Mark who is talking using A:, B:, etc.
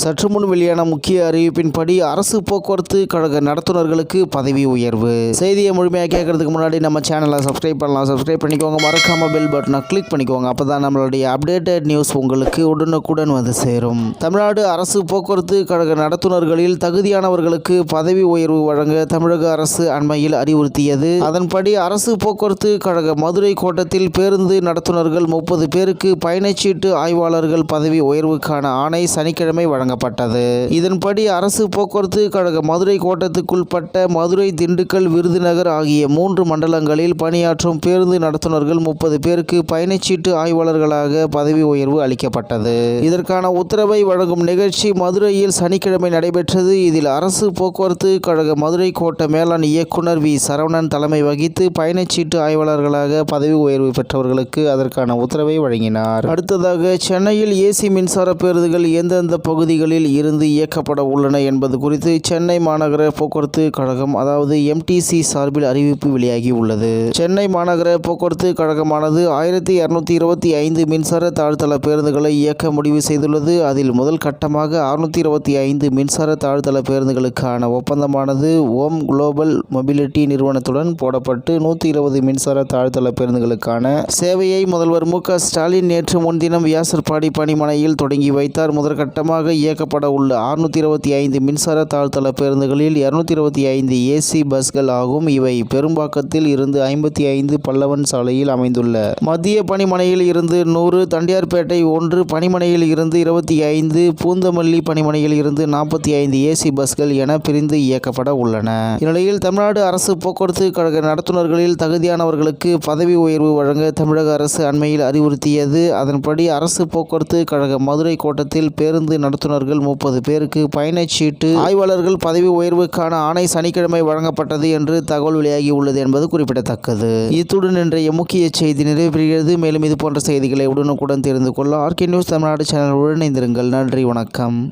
A: சற்று முன் வெளியான முக்கிய அறிவிப்பின்படி அரசு போக்குவரத்து கழக நடத்துனர்களுக்கு பதவி உயர்வு. செய்தியை முழுமையாக கேட்கறதுக்கு முன்னாடி நம்ம சேனலை சப்ஸ்கிரைப் பண்ணலாம். சப்ஸ்கிரைப் பண்ணிக்கோங்க. மறக்காம பெல் பட்டனை கிளிக் பண்ணிக்கோங்க. அப்பதான் நம்மளுடைய அப்டேட்டட் நியூஸ் உங்களுக்கு உடனுக்குடன் வந்து சேரும். தமிழ்நாடு அரசு போக்குவரத்து கழக நடத்துனர்களில் தகுதியானவர்களுக்கு பதவி உயர்வு வழங்க தமிழக அரசு அண்மையில் அறிவுறுத்தியது. அதன்படி அரசு போக்குவரத்து கழக மதுரை கோட்டத்தில் பேருந்து நடத்துனர்கள் முப்பது பேருக்கு பயணச்சீட்டு ஆய்வாளர்கள் பதவி உயர்வுக்கான ஆணை சனிக்கிழமை வழங்க வழங்கப்பட்டது. இதன்படி அரசு போக்குவரத்து கழக மதுரை கோட்டத்துக்குள்பட்ட மதுரை திண்டுக்கல் விருதுநகர் ஆகிய மூன்று மண்டலங்களில் பணியாற்றும் பேருந்து நடத்துனர்கள் முப்பது பேருக்கு பயணச்சீட்டு ஆய்வாளர்களாக பதவி உயர்வு அளிக்கப்பட்டது. இதற்கான உத்தரவை வழங்கும் நிகழ்ச்சி மதுரையில் சனிக்கிழமை நடைபெற்றது. இதில் அரசு போக்குவரத்து கழக மதுரை கோட்ட மேலாண் இயக்குனர் வி. சரவணன் தலைமை வகித்து பயணச்சீட்டு ஆய்வாளர்களாக பதவி உயர்வு பெற்றவர்களுக்கு அதற்கான உத்தரவை வழங்கினார். அடுத்ததாக சென்னையில் ஏசி மின்சார பேருந்துகள் எந்தெந்த பகுதிகளில் இருந்து இயக்கப்பட உள்ளன என்பது குறித்து சென்னை மாநகர போக்குவரத்து கழகம் அதாவது எம்டிசி சார்பில் அறிவிப்பு வெளியாகி உள்ளது. சென்னை மாநகர போக்குவரத்து கழகமானது ஆயிரத்தி இருநூத்தி இருபத்தி ஐந்து மின்சார தாழ்த்தள பேருந்துகளை இயக்க முடிவு செய்துள்ளது. அதில் முதல் கட்டமாக அறுநூத்தி இருபத்தி ஐந்து மின்சார தாழ்த்தள பேருந்துகளுக்கான ஒப்பந்தமானது ஓம் குளோபல் மொபிலிட்டி நிறுவனத்துடன் போடப்பட்டு நூற்றி இருபது மின்சார தாழ்த்தள பேருந்துகளுக்கான சேவையை முதல்வர் மு க ஸ்டாலின் நேற்று முன்தினம் வியாசர்பாடி பணிமனையில் தொடங்கி வைத்தார். முதற்கட்டமாக இயக்கப்பட உள்ள அறுநூற்றி இருபத்தி ஐந்து மின்சார தாழ்த்தள பேருந்துகளில் இருநூத்தி இருபத்தி ஐந்து ஏசி பஸ்கள் ஆகும். இவை பெரும்பாக்கத்தில் இருந்து ஐம்பத்தி ஐந்து பல்லவன் சாலையில் அமைந்துள்ள. மத்திய பணிமனையில் இருந்து நூறு தண்டியார்பேட்டை ஒன்று பணிமனையில் இருந்து இருபத்தி ஐந்து பூந்தமல்லி பணிமனையில் இருந்து நாற்பத்தி ஐந்து ஏசி பஸ்கள் என பிரிந்து இயக்கப்பட உள்ளன. இந்நிலையில் தமிழ்நாடு அரசு போக்குவரத்து கழக நடத்துனர்களில் தகுதியானவர்களுக்கு பதவி உயர்வு வழங்க தமிழக அரசு அண்மையில் அறிவுறுத்தியது. அதன்படி அரசு போக்குவரத்து கழக மதுரை கோட்டத்தில் பேருந்து நடத்துனர் நடத்துனர்கள் முப்பது பேருக்கு பயணச்சீட்டு ஆய்வாளர்கள் பதவி உயர்வுக்கான ஆணை சனிக்கிழமை வழங்கப்பட்டது என்று தகவல் வெளியாகி உள்ளது என்பது குறிப்பிடத்தக்கது. இத்துடன் இன்றைய முக்கிய செய்தி நிறைவேறுகிறது மேலும் இது போன்ற செய்திகளை உடனுக்குடன் தெரிந்து கொள்ள ஆர்கே நியூஸ் தமிழ்நாடு சேனலுடன் இணைந்திருங்கள். நன்றி வணக்கம்.